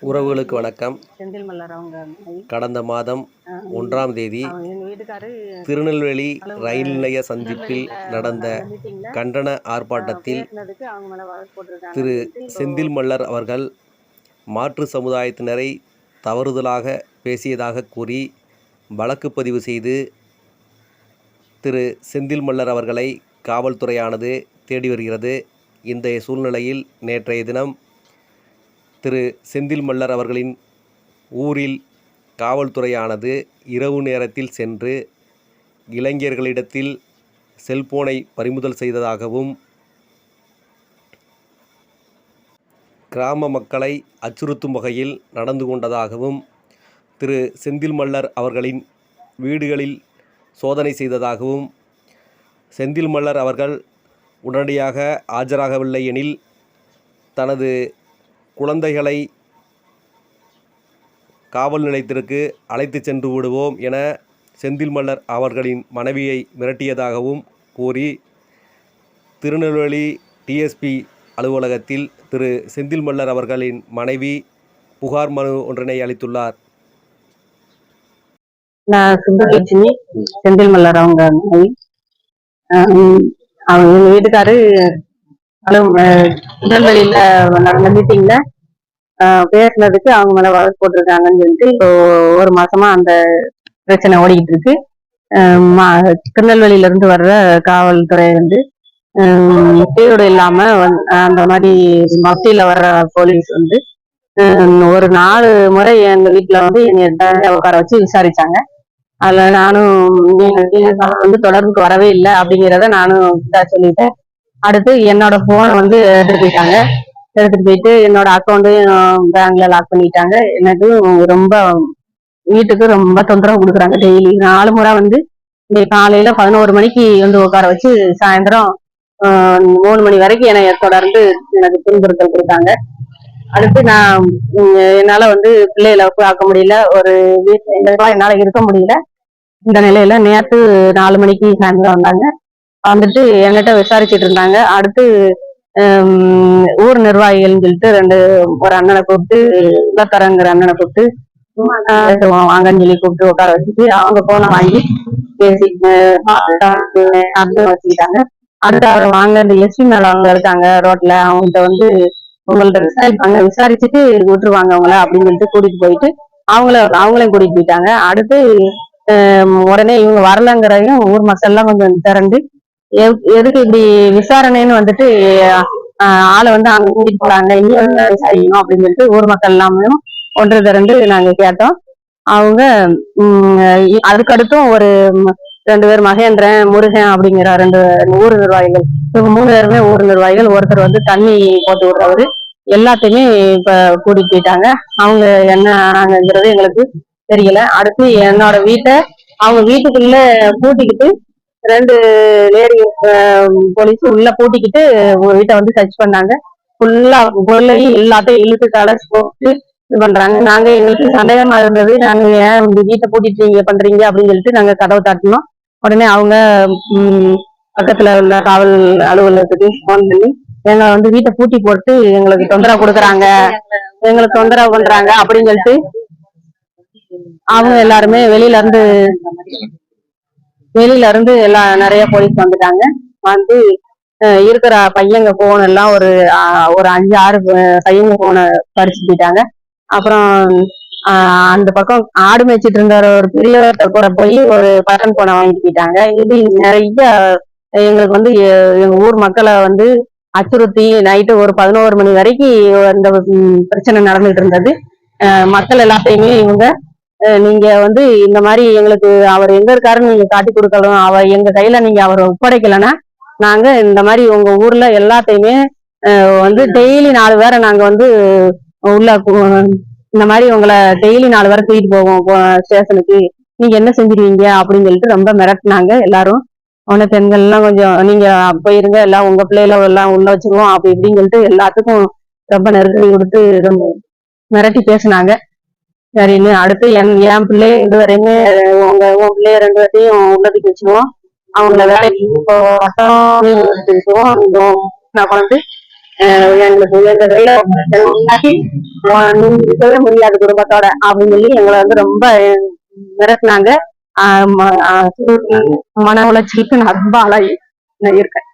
உறவுகளுக்கு வணக்கம். செந்தில் அவங்க. கடந்த மாதம் ஒன்றாம் தேதி திருநெல்வேலி ரயில் நிலைய சந்திப்பில் நடந்த கண்டன ஆர்ப்பாட்டத்தில் திரு செந்தில் மல்லர் அவர்கள் மாற்று சமுதாயத்தினரை தவறுதலாக பேசியதாக கூறி வழக்கு பதிவு செய்து திரு செந்தில் மல்லர் அவர்களை காவல்துறையானது தேடி வருகிறது. இந்த சூழ்நிலையில் நேற்றைய தினம் திரு செந்தில் மல்லர் அவர்களின் ஊரில் காவல்துறையானது இரவு நேரத்தில் சென்று இளைஞர்களிடத்தில் செல்போனை பறிமுதல் செய்ததாகவும் கிராம மக்களை அச்சுறுத்தும் வகையில் நடந்து கொண்டதாகவும் திரு செந்தில் மல்லர் அவர்களின் வீடுகளில் சோதனை செய்ததாகவும் செந்தில் மல்லர் அவர்கள் உடனடியாக ஆஜராகவில்லை எனில் தனது குழந்தைகளை காவல் நிலையத்திற்கு அழைத்து சென்று விடுவோம் என செந்தில் மல்லர் அவர்களின் மனைவியை மிரட்டியதாகவும் கூறி திருநெல்வேலி டிஎஸ்பி அலுவலகத்தில் திரு செந்தில் மல்லர் அவர்களின் மனைவி புகார் மனு ஒன்றினை அளித்துள்ளார். நான் சுந்தரலட்சுமி செந்தில் மல்லர் அவங்க அவங்க வீட்டுக்காரு ஹலோ திருநெல்வேலியில நடந்த மீட்டிங்ல பேசினதுக்கு அவங்க மேல வழக்கு போட்டிருக்காங்கன்னு சொல்லிட்டு இப்போ ஒரு மாசமா அந்த பிரச்சனை ஓடிக்கிட்டு இருக்கு மா- திருநெல்வேலியில இருந்து வர்ற காவல்துறை வந்து ஹம், இல்லாம அந்த மாதிரி மத்தியில வர்ற போலீஸ் வந்து ஒரு நாலு முறை எங்க வீட்டுல வந்து என்னை உட்கார வச்சு விசாரிச்சாங்க. அதுல நானும் வந்து தொடர்புக்கு வரவே இல்லை அப்படிங்கிறத நானும் இதா சொல்லிட்டேன். அடுத்து என்னோட போனை வந்து எடுத்துட்டு போயிட்டாங்க எடுத்துட்டு போயிட்டு என்னோட அக்கௌண்ட்டையும் பேங்க்ல லாக் பண்ணிட்டாங்க. எனக்கு ரொம்ப வீட்டுக்கு ரொம்ப தொந்தரவு கொடுக்குறாங்க டெய்லி நாலு முறை வந்து இன்னைக்கு காலையில பதினோரு மணிக்கு வந்து உட்கார வச்சு சாயந்தரம் மூணு மணி வரைக்கும் என்னை தொடர்ந்து எனக்கு துன்புறுத்தல் கொடுத்தாங்க. அடுத்து நான் என்னால வந்து பிள்ளைகளை பார்க்க முடியல. ஒரு வீட்டுல என்னால இருக்க முடியல. இந்த நிலையில நேற்று நாலு மணிக்கு சாயந்தரம் வந்தாங்க. வந்துட்டு என்கிட்ட விசாரிச்சுட்டு இருந்தாங்க. அடுத்து ஊர் நிர்வாகிகள்னு சொல்லிட்டு ரெண்டு ஒரு அண்ணனை கூப்பிட்டு உள்ளத்தரங்கிற அண்ணனை கூப்பிட்டு வாங்கன்னு சொல்லி கூப்பிட்டு உட்கார வச்சுட்டு அவங்க போன வாங்கி பேசி வச்சுக்கிட்டாங்க. அடுத்து அவர் வாங்க இந்த எஸ்பி மேல அவங்க இருக்காங்க ரோட்ல. அவங்கள்ட்ட வந்து உங்கள்ட்ட விசாரிப்பாங்க. விசாரிச்சுட்டு விட்டுருவாங்க அவங்கள அப்படின்னு சொல்லிட்டு கூட்டிட்டு போயிட்டு அவங்கள அவங்களையும் கூட்டிட்டு போயிட்டாங்க. அடுத்து உடனே இவங்க வரலங்கிறதையும் ஊர் மக்கள் எல்லாம் கொஞ்சம் திரண்டு எதுக்கு இப்படி விசாரணைன்னு வந்துட்டு ஆளை வந்து அங்க கூட்டிட்டு போறாங்க. இங்க வந்து விசாரிக்கணும் அப்படின்னு சொல்லிட்டு ஊர் மக்கள் எல்லாமே ஒன்று திரண்டு நாங்க கேட்டோம். அவங்க உம், அதுக்கடுத்தும் ஒரு ரெண்டு பேர் மகேந்திரன் முருகன் அப்படிங்கிற ரெண்டு ஊர் நிர்வாகிகள் இவங்க மூணு பேருமே ஊர் நிர்வாகிகள். ஒருத்தர் வந்து தண்ணி போட்டு விடுறவரு. எல்லாத்தையுமே இப்ப கூட்டிட்டு போயிட்டாங்க. அவங்க என்ன ஆனாங்கிறது எங்களுக்கு தெரியல. அடுத்து என்னோட வீட்டை அவங்க வீட்டுக்குள்ள கூட்டிக்கிட்டு ரெண்டு லேடி போலீஸ் உள்ள பூட்டிக்கிட்டு வீட்டை வந்து சர்ச் பண்ணாங்க. ஃபுல்லா பொருளையும் எல்லாத்தையும் இழுத்து கலச்சு போட்டு இது பண்றாங்க. நாங்க எங்களுக்கு சந்தேகமா இருந்தது. நாங்க ஏன் இந்த வீட்டை பூட்டிட்டு நீங்க பண்றீங்க அப்படின்னு சொல்லிட்டு நாங்க கதவை தட்டினோம். உடனே அவங்க பக்கத்துல உள்ள காவல் அலுவலகத்துக்கு ஃபோன் பண்ணி எங்களை வந்து வீட்டை பூட்டி போட்டு எங்களுக்கு தொந்தரவு கொடுக்குறாங்க. எங்களுக்கு தொந்தரவு பண்றாங்க. அப்படின்னு சொல்லிட்டு அவங்க எல்லாருமே வெளியில இருந்து வெளியில இருந்து எல்லாம் நிறைய போலீஸ் வந்துட்டாங்க. வந்து இருக்கிற பையங்க போன் எல்லாம் ஒரு ஒரு அஞ்சு ஆறு பையங்க போனை பறிச்சு போயிட்டாங்க. அப்புறம் அந்த பக்கம் ஆடு மேய்ச்சிட்டு இருந்த ஒரு பெரியவர்கிட்ட கூட போய் ஒரு பட்டன் போனை வாங்கிட்டு போயிட்டாங்க. இது நிறைய எங்களுக்கு வந்து எ- எங்க ஊர் மக்களை வந்து அச்சுறுத்தி நைட்டு ஒரு பதினோரு மணி வரைக்கும் அந்த பிரச்சனை நடந்துட்டு இருந்தது. மக்கள் எல்லாத்தையுமே இவங்க நீங்க வந்து இந்த மாதிரி எங்களுக்கு அவர் எங்க இருக்காருன்னு நீங்க காட்டி கொடுக்கணும் அவர் எங்க கையில நீங்க அவரை ஒப்படைக்கலைன்னா நாங்க இந்த மாதிரி உங்க ஊர்ல எல்லாத்தையுமே வந்து டெய்லி நாலு பேரை நாங்க வந்து உள்ள இந்த மாதிரி உங்களை டெய்லி நாலு பேரை தூக்கிட்டு போவோம் ஸ்டேஷனுக்கு. நீங்க என்ன செஞ்சிருவீங்க அப்படின்னு சொல்லிட்டு ரொம்ப மிரட்டினாங்க எல்லாரும். உடனே பெண்கள் எல்லாம் கொஞ்சம் நீங்க போயிருங்க எல்லாம் உங்க பிள்ளைகள எல்லாம் உள்ள வச்சுக்குவோம் அப்படி இப்படின்னு சொல்லிட்டு எல்லாத்துக்கும் ரொம்ப நெருக்கடி கொடுத்து ரொம்ப மிரட்டி பேசினாங்க. சரின்னு அடுத்து என் என் பிள்ளை ரெண்டு வரையுமே உங்க உன் பிள்ளைய ரெண்டு பேர்த்தையும் உள்ளதுக்கு வச்சுருவோம். அவங்கள வேலைக்கு இப்போ வட்டம் வச்சுக்குவோம் நான் வந்து எங்களுக்கு உண்டாக்கி முடியாது குடும்பத்தோட அப்படின்னு சொல்லி எங்களை வந்து ரொம்ப மிரட்டினாங்க. மன உளைச்சலுக்கு நான் ரொம்ப அழகி நான் இருக்கேன்.